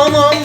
Anam